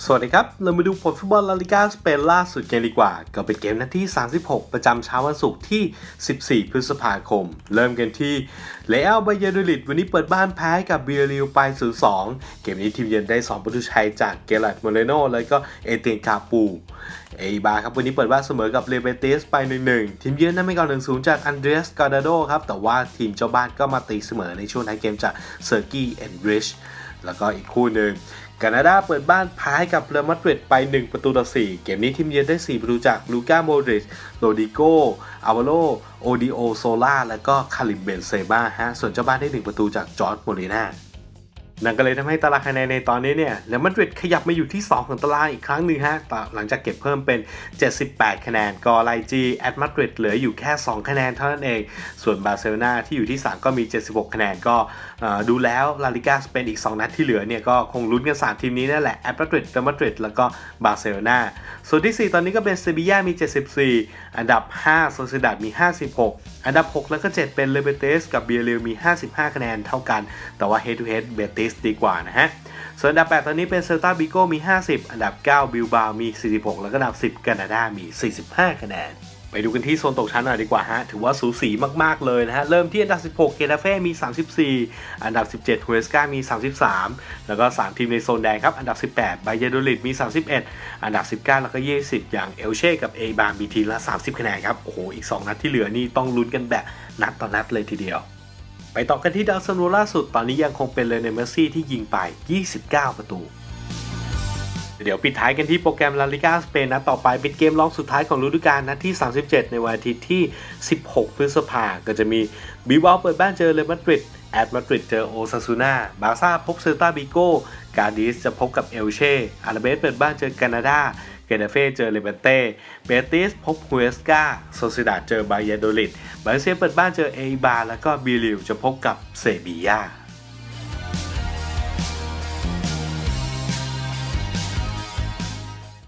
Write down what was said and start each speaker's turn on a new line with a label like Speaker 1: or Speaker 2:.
Speaker 1: สวัสดีครับ เรามาดูผลฟุตบอลลาลิกาสเปนล่าสุดกันดีกว่า ก็เป็นเกมนัดที่ 36 ประจำเช้าวันศุกร์ที่ 14 พฤษภาคม เริ่มกันที่เลอัลบายาโดลิดวันนี้เปิดบ้านแพ้กับเบียริวไป 0-2 เกมนี้ทีมเยือนได้ 2 ประตูชัยจากเกลัดโมเรโนแล้วก็เอเตียนคาปู เอบาครับวันนี้เปิดบ้านเสมอกับเลเบเตสไป 1-1 ทีมเยือนนั้นไม่ก่อน1-0 จากอันเดรสกาดาโดครับแต่ว่าทีมเจ้าบ้านก็มาตีเสมอในช่วงท้ายเกมจากเซอร์กี้แอนดริช แล้วก็อีกคู่หนึ่งแคนาดาเปิดบ้านพ่ายกับเรอัลมาดริดไป 1 ประตูต่อ 4 เกมนี้ทีมเยือนได้ 4 ประตูจากลูก้าโมดริชโรดิโกอาวาโลโอดิโอโซล่าและก็คาริมเบนเซบาฮะส่วนเจ้าบ้านได้ 1 ประตูจากจอร์ดโมเรนา นั่นก็เลยทำให้ตารางคะแนนในตอนนี้เนี่ยเรอัลมาดริดขยับมาอยู่ที่ 2 ของตารางอีกครั้งหนึ่งฮะหลังจากเก็บเพิ่มเป็น 78 คะแนน ก็ไลจีแอดมาดริดเหลืออยู่แค่ 2 คะแนนเท่านั้นเอง ส่วนบาร์เซโลนาที่อยู่ที่ 3 ก็มี 76 คะแนน ก็ดูแล้วลาลิกาสเปนอีก 2 นัดที่เหลือเนี่ยก็คงลุ้นกัน 3 ทีมนี้นั่นแหละแอดมาดริดเรอัลมาดริดแล้วก็บาร์เซโลนาส่วนที่ 4 ตอนนี้ก็เป็นเซบีย่ามี 74 อันดับ 5 โซซิดาดมี 56 อันดับ 6 แล้วก็ 7 เป็นเลเบเตสกับเบียเรลมี 55 คะแนนเท่ากัน แต่ว่า head to head เบติสดีกว่านะฮะ ส่วนอันดับ 8 ตอนนี้เป็นเซลตาบิโกมี 50 อันดับ 9 บิลบาวมี 46 แล้วก็อันดับ 10 แคนาดามี 45 คะแนนไปดูกันที่โซนตกชั้นหน่อยดีกว่าฮะ ถือว่าสูสีมาก ๆ เลยนะฮะ เริ่มที่อันดับ 16 เกตาเฟ่มี 34 อันดับ 17ฮ u เ s สกามี 33 แล้วก็ 3 ทีมในโซนแดงครับ อันดับ 18 บายาโดลิดมี 31 อันดับ 19 แล้วก็ 20 อย่างเอลเช่กับเอบาร์มีทีละ 30 คะแนนครับ โอ้โห อีก 2 นัดที่เหลือนี่ต้องลุ้นกันแบบนัดต่อนัดเลยทีเดียว ไปต่อกันที่ดาวซันโวล่าสุดตอนนี้ยังคงเป็นเลเนเมอร์ซี่ที่ยิงไป 29 ประตู เดี๋ยวปิดท้ายกันที่โปรแกรมลาลิกาสเปนนัดต่อไปเป็นเกมรองสุดท้ายของฤดูกาลนัดที่ 37 ในวันอาทิตย์ที่ 16 พฤษภาก็จะมีบิวาเปิดบ้านเจอเรอัลมาดริดแอดมาดริดเจอโอซาซูนาบาซ่าพบเซลตาบิโกกาดิสจะพบกับเอลเช่อาราเบสเปิดบ้านเจอแคนาดาเกเดเฟ่เจอเลเบนเต้เบติสพบฮูเอสกาโซซิดาเจอบายาโดลิดบาเซียเปิดบ้านเจอเอบาแล้วก็บิลิวจะพบกับเซบียา